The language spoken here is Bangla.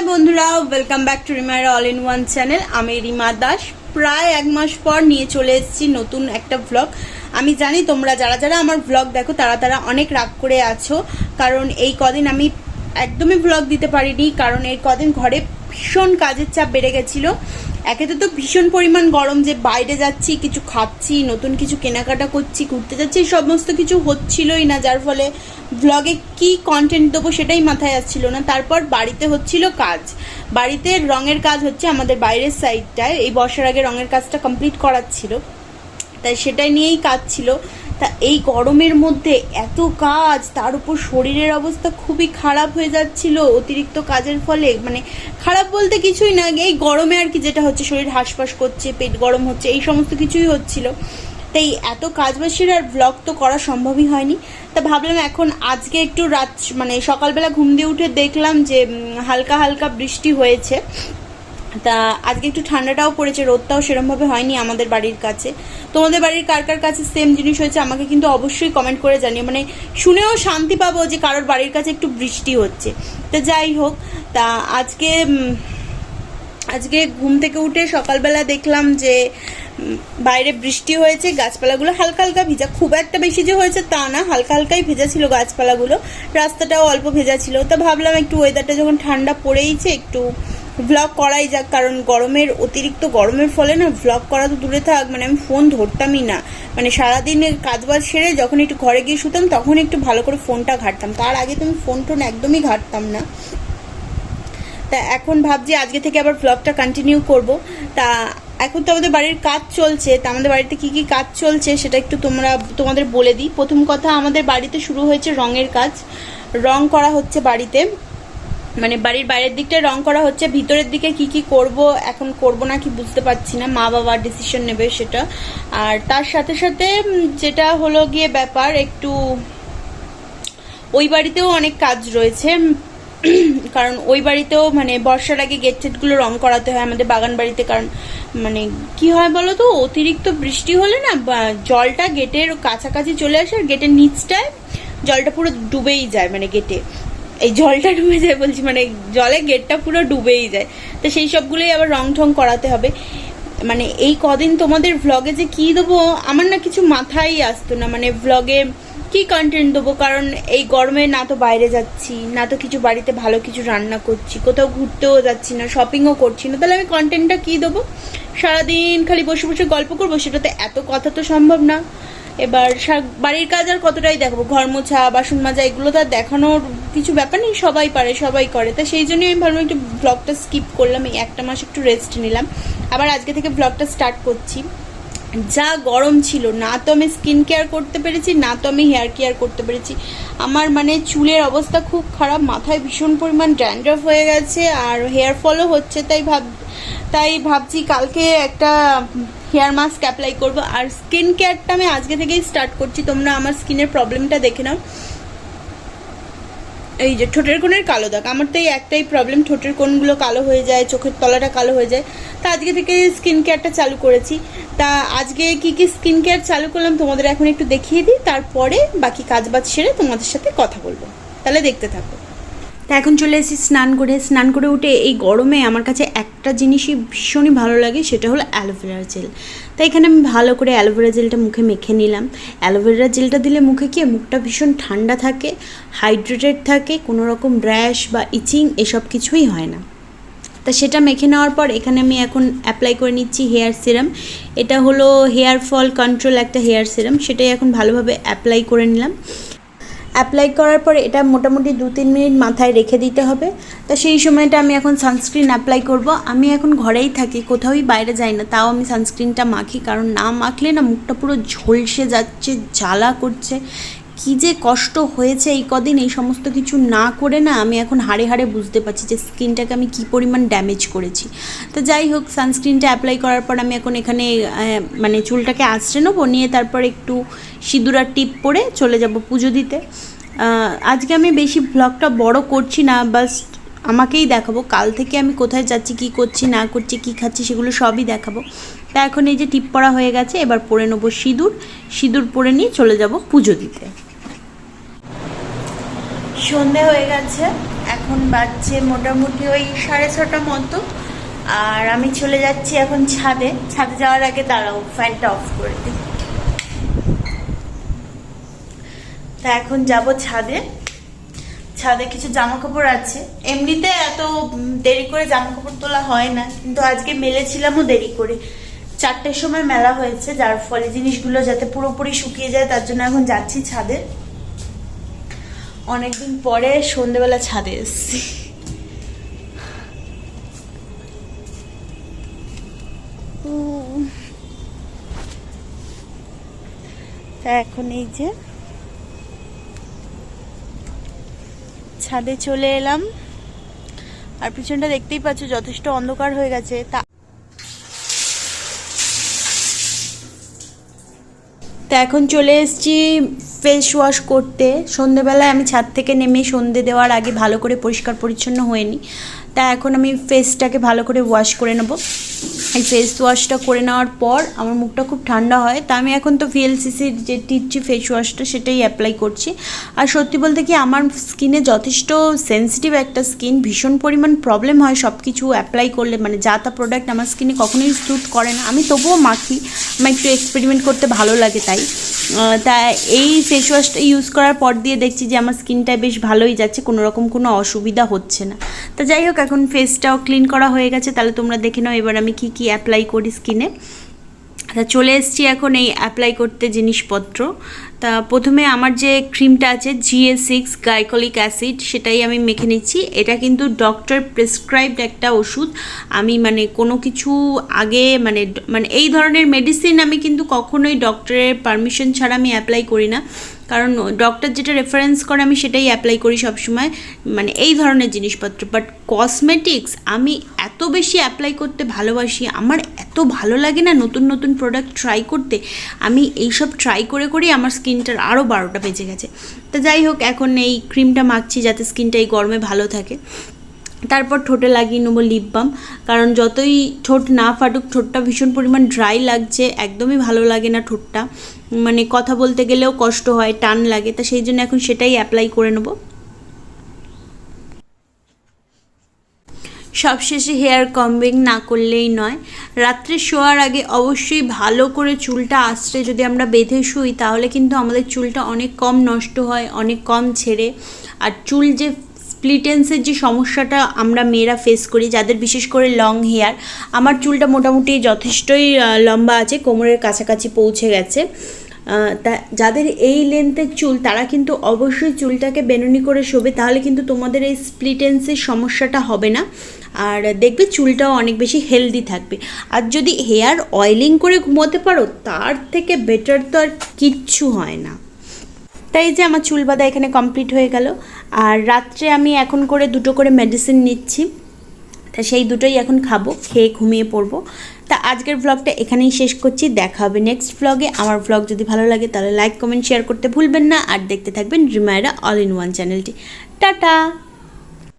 হাই বন্ধুরা ওয়েলকাম ব্যাক টু রিমার অল ইন ওয়ান চ্যানেল আমি রিমা দাস। প্রায় এক মাস পর নিয়ে চলে এসেছি নতুন একটা ভ্লগ আমি জানি তোমরা, যারা যারা আমার ভ্লগ দেখো, তারা তারা অনেক রাগ করে আছো, কারণ এই কদিন আমি একদমই ব্লগ দিতে পারিনি, কারণ এই কদিন ঘরে ভীষণ কাজের চাপ বেড়ে গেছিল। একেতে তো ভীষণ পরিমাণ গরম যে বাইরে যাচ্ছি, কিছু খাচ্ছি, নতুন কিছু কেনাকাটা করছি, ঘুরতে যাচ্ছি সমস্ত কিছু হচ্ছিলই না, যার ফলে ব্লগে কি কন্টেন্ট দেবো সেটাই মাথায় আসছিল না। তারপর বাড়িতে হচ্ছিল কাজ। বাড়িতে রঙের কাজ হচ্ছে আমাদের বাইরের সাইডটায় এই বর্ষার আগে রঙের কাজটা কমপ্লিট করার ছিল। তাই সেটাই নিয়েই কাজ ছিল। তা এই গরমের মধ্যে এত কাজ, তার উপর শরীরের অবস্থা খুবই খারাপ হয়ে যাচ্ছিল, অতিরিক্ত কাজের ফলে। মানে খারাপ বলতে কিছুই না, এই গরমে আর কি যেটা হচ্ছে, শরীর হাঁসফাঁস করছে, পেট গরম হচ্ছে, এই সমস্ত কিছুই হচ্ছিল। তাই এত কাজ বাসির আর ব্লগ তো করা সম্ভবই হয়নি। তা ভাবলাম এখন আজকে একটু রাত মানে সকালবেলা ঘুম দিয়ে উঠে দেখলাম যে হালকা হালকা বৃষ্টি হয়েছে। তা আজকে একটু ঠান্ডাটাও পড়েছে, রোদটাও সেরমভাবে হয়নি আমাদের বাড়ির কাছে। তোমাদের বাড়ির কার কার কাছে সেম জিনিস হয়েছে আমাকে কিন্তু অবশ্যই কমেন্ট করে জানিও। মানে শুনেও শান্তি পাবো যে কারোর বাড়ির কাছে একটু বৃষ্টি হচ্ছে। তো যাই হোক, তা আজকে আজকে ঘুম থেকে উঠে সকালবেলা দেখলাম যে বাইরে বৃষ্টি হয়েছে, গাছপালাগুলো হালকা হালকা ভেজা। খুব একটা বেশি যে হয়েছে তা না, হালকা হালকাই ভেজা ছিল গাছপালাগুলো। রাস্তাটাও অল্প ভেজা ছিল। তা ভাবলাম একটু ওয়েদারটা যখন ঠান্ডা পড়েইছে, একটু ভ্লগ করাই যাক, কারণ গরমের অতিরিক্ত গরমের ফলে না ভ্লগ করা তো দূরে থাক মানে আমি ফোন ধরতামই না। মানে সারাদিনের কাজবাজ সেরে যখন একটু ঘরে গিয়ে শুতাম, তখন একটু ভালো করে ফোনটা ঘাটতাম। তার আগে তো আমি ফোন টোন একদমই ঘাটতাম না। তা এখন ভাবছি আজকে থেকে আবার ব্লগটা কন্টিনিউ করব। তা এখন তো আমাদের বাড়ির কাজ চলছে, তা আমাদের বাড়িতে কি কি কাজ চলছে সেটা একটু তোমরা, তোমাদের বলে দিই। প্রথম কথা, আমাদের বাড়িতে শুরু হয়েছে রঙের কাজ। রং করা হচ্ছে বাড়িতে। মানে বাড়ির বাইরের দিকটায় রং করা হচ্ছে, ভিতরের দিকে কি কি করব, এখন করব না কি বুঝতে পারছি না, মা বাবা ডিসিশন নেবে সেটা। আর তার সাথে সাথে যেটা হলো গিয়ে ব্যাপার, একটু ওই বাড়িতেও অনেক কাজ রয়েছে কারণ ওই বাড়িতেও মানে বর্ষার আগে গেট টেটগুলো রং করাতে হয় আমাদের বাগান বাড়িতে, কারণ মানে কি হয় বলো তো, অতিরিক্ত বৃষ্টি হলে না জলটা গেটের কাছাকাছি চলে আসে, আর গেটের নিচটায় জলটা পুরো ডুবেই যায় মানে গেটে এই জলটা ডুবে যায় বলছি মানে জলে গেটটা পুরো ডুবেই যায়। তো সেই সবগুলোই আবার রং ঠং করাতে হবে। মানে এই কদিন তোমাদের ভ্লগে যে কি দেবো, আমার না কিছু মাথায় আসতো না। মানে ভ্লগে কি কন্টেন্ট দেবো? কারণ এই গরমে না তো বাইরে যাচ্ছি, না তো কিছু বাড়িতে ভালো কিছু রান্না করছি, কোথাও ঘুরতেও যাচ্ছি না শপিংও করছি না। তাহলে আমি কন্টেন্টটা কি দেবো? সারাদিন খালি বসে বসে গল্প করব? সেটাতে এত কথা তো সম্ভব না। এবার বাড়ির কাজ আর কতটাই দেখাবো? ঘর মোছা, বাসন মাজা, এগুলো তো আর দেখানোর কিছু ব্যাপার নেই, সবাই পারে, সবাই করে। তা সেই জন্যই আমি ভাবলাম একটু ব্লগটা স্কিপ করলাম, এই একটা মাস একটু রেস্ট নিলাম। আবার আজকে থেকে ব্লগটা স্টার্ট করছি। যা গরম ছিল, না তো আমি স্কিন কেয়ার করতে পেরেছি, না তো আমি হেয়ার কেয়ার করতে পেরেছি। আমার মানে চুলের অবস্থা খুব খারাপ, মাথায় ভীষণ পরিমাণ ড্যান্ড্রফ হয়ে গেছে, আর হেয়ার ফলও হচ্ছে, তাই ভাব, তাই ভাবছি কালকে একটা হেয়ার মাস্ক অ্যাপ্লাই করব। আর স্কিন কেয়ারটা আমি আজকে থেকেই স্টার্ট করছি। তোমরা আমার স্কিনের প্রবলেমটা দেখে নাও। এই যে ঠোঁটের কোণের কালো দাগ। আমার তো এই একটাই প্রবলেম ঠোঁটের কোণগুলো কালো হয়ে যায়, চোখের তলাটা কালো হয়ে যায়। তা আজকে থেকে স্কিন কেয়ারটা চালু করেছি। তা আজকে কি কি স্কিন কেয়ার চালু করলাম তোমাদের এখন একটু দেখিয়ে দিই। তারপরে বাকি কাজ বাজ সেরে তোমাদের সাথে কথা বলব। তাহলে দেখতে থাকো। তা এখন চলে এসেছি স্নান করে। স্নান করে উঠে এই গরমে আমার কাছে একটা জিনিসই ভীষণই ভালো লাগে, সেটা হলো অ্যালোভেরা জেল তাই এখানে আমি ভালো করে অ্যালোভেরা জেলটা মুখে মেখে নিলাম। অ্যালোভেরা জেলটা দিলে মুখে কি, মুখটা ভীষণ ঠান্ডা থাকে হাইড্রেটেড থাকে, কোনো রকম র্যাশ বা ইচিং এসব কিছুই হয় না। তা সেটা মেখে নেওয়ার পর এখানে আমি এখন অ্যাপ্লাই করে নিচ্ছি হেয়ার সিরাম এটা হলো হেয়ার ফল কন্ট্রোল একটা হেয়ার সিরাম সেটাই এখন ভালোভাবে অ্যাপ্লাই করে নিলাম। অ্যাপ্লাই করার পরে এটা মোটামুটি দু তিন মিনিট মাথায় রেখে দিতে হবে। তা সেই সময়টা আমি এখন সানস্ক্রিন অ্যাপ্লাই করব। আমি এখন ঘরেই থাকি, কোথাওই বাইরে যাই না, তাও আমি সানস্ক্রিনটা মাখি। কারণ না মাখলে না মুখটা পুরো ঝলসে যাচ্ছে, জ্বালা করছে। কি যে কষ্ট হয়েছে এই কদিন, এই সমস্ত কিছু না করে না আমি এখন হাড়ে হাড়ে বুঝতে পারছি যে স্কিনটাকে আমি কি পরিমাণ ড্যামেজ করেছি। তো যাই হোক সানস্ক্রিনটা অ্যাপ্লাই করার পর আমি এখন এখানে মানে চুলটাকে আঁচড়ে নেব, নিয়ে তারপর একটু সিঁদুরার টিপ পরে চলে যাব পুজো দিতে। আজকে আমি বেশি ব্লগটা বড় করছি না, বাস আমাকেই দেখাবো, কাল থেকে আমি কোথায় যাচ্ছি, কি করছি, না করছি, কি খাচ্ছি সেগুলো সবই দেখাবো। তা এখন এই যে টিপ পরা হয়ে গেছে, এবার পরে নেব সিঁদুর সিঁদুর পরে নিয়ে চলে যাব পুজো দিতে। সন্ধে হয়ে গেছে। এখন বাজছে মোটামুটি ওই সাড়ে ছটা মতো। আর আমি চলে যাচ্ছি এখন ছাদে। ছাদে যাওয়ার আগে দাঁড়াও, ফ্যানটা অফ করে দিই। তা এখন যাব ছাদে। ছাদে কিছু জামা কাপড় আছে। এমনিতে এত দেরি করে জামা কাপড় তোলা হয় না, কিন্তু আজকে মেলেছিলামও দেরি করে। চারটের সময় মেলা হয়েছে, যার ফলে জিনিসগুলো যাতে পুরোপুরি শুকিয়ে যায়, তার জন্য এখন যাচ্ছি ছাদে। অনেকদিন পরে সন্ধেবেলা ছাদে এসেছি। তা এখন এই যে ছাদে চলে এলাম আর পিছনটা দেখতেই পাচ্ছ, যথেষ্ট অন্ধকার হয়ে গেছে তা তো এখন চলে এসেছি ফেস ওয়াশ করতে। সন্ধেবেলায় আমি ছাদ থেকে নেমে সন্ধে দেওয়ার আগে ভালো করে পরিষ্কার পরিচ্ছন্ন হয়ে নিই তা এখন আমি ফেসটাকে ভালো করে ওয়াশ করে নেব। এই ফেস ওয়াশটা করে নেওয়ার পর আমার মুখটা খুব ঠান্ডা হয়, তা আমি এখন তো ভিএলসিসির যে টিচি ফেস ওয়াশটা সেটাই অ্যাপ্লাই করছি। আর সত্যি বলতে কি আমার স্কিনে যথেষ্ট সেন্সিটিভ একটা স্কিন ভীষণ পরিমাণ প্রবলেম হয় সব কিছু অ্যাপ্লাই করলে মানে যা তা প্রোডাক্ট আমার স্কিনে কখনোই স্যুট করে না। আমি তবুও মাখি, আমার একটু এক্সপেরিমেন্ট করতে ভালো লাগে তাই। তা এই ফেস ওয়াশটা ইউজ করার পর দিয়ে দেখছি যে আমার স্কিনটা বেশ ভালোই যাচ্ছে, কোনো রকম কোনো অসুবিধা হচ্ছে না। তা যাই হোক, এখন ফেসটাও ক্লিন করা হয়ে গেছে, তাহলে তোমরা দেখে নাও এবার আমি কি কি অ্যাপ্লাই করি স্কিনে তা চলে এসেছি এখন এই অ্যাপ্লাই করতে জিনিসপত্র। তা প্রথমে আমার যে ক্রিমটা আছে জিএ সিক্স গাইকলিক অ্যাসিড সেটাই আমি মেখে নিচ্ছি। এটা কিন্তু ডক্টর প্রেসক্রাইবড একটা ওষুধ। আমি মানে কোনো কিছু আগে মানে মানে এই ধরনের মেডিসিন আমি কিন্তু কখনোই ডক্টরের পারমিশন ছাড়া আমি অ্যাপ্লাই করি না। কারণ ডক্টর যেটা রেফারেন্স করে, আমি সেটাই অ্যাপ্লাই করি সবসময়। মানে এই ধরনের জিনিসপত্র। বাট কসমেটিক্স আমি এত বেশি অ্যাপ্লাই করতে ভালোবাসি, আমার এত ভালো লাগে না নতুন নতুন প্রোডাক্ট ট্রাই করতে। আমি এইসব ট্রাই করে করেই আমার স্কিনটার আরও বারোটা বেজে গেছে। তো যাই হোক, এখন এই ক্রিমটা মাখছি যাতে স্কিনটা এই গরমে ভালো থাকে। তারপর ঠোঁটে লাগিয়ে নেব লিপ বাম কারণ যতই ঠোঁট না ফাটুক, ঠোঁটটা ভীষণ পরিমাণ ড্রাই লাগছে, একদমই ভালো লাগে না ঠোঁটটা। মানে কথা বলতে গেলেও কষ্ট হয়, টান লাগে, তা সেই জন্য এখন সেটাই অ্যাপ্লাই করে নেব। সবশেষে হেয়ার কম্বিং না করলেই নয়, রাত্রে শোয়ার আগে অবশ্যই ভালো করে চুলটা আশ্রে যদি আমরা বেঁধে শুই, তাহলে কিন্তু আমাদের চুলটা অনেক কম নষ্ট হয়, অনেক কম ছেড়ে। আর চুল যে স্প্লিটেন্সের যে সমস্যাটা আমরা মেয়েরা ফেস করি, যাদের বিশেষ করে লং হেয়ার আমার চুলটা মোটামুটি যথেষ্টই লম্বা আছে, কোমরের কাছাকাছি পৌঁছে গেছে। তা যাদের এই লেন্থের চুল, তারা কিন্তু অবশ্যই চুলটাকে বেনুনি করে শোবে, তাহলে কিন্তু তোমাদের এই স্প্লিটেন্সের সমস্যাটা হবে না। আর দেখবে চুলটাও অনেক বেশি হেলদি থাকবে। আর যদি হেয়ার অয়েলিং করে ঘুমোতে পারো, তার থেকে বেটার তো আর কিচ্ছু হয় না। তাই যে আমার চুল বাঁধা এখানে কমপ্লিট হয়ে গেল। আর রাত্রে আমি এখন করে দুটো করে মেডিসিন নিচ্ছি। তা সেই দুটোই এখন খাব, খেয়ে ঘুমিয়ে পড়ব। তা আজকের ব্লগটা এখানেই শেষ করছি। দেখা হবে নেক্সট ব্লগে আমার ব্লগ যদি ভালো লাগে তাহলে লাইক কমেন্ট শেয়ার করতে ভুলবেন না। আর দেখতে থাকবেন রিমায়রা অল ইন ওয়ান চ্যানেলটি টাটা!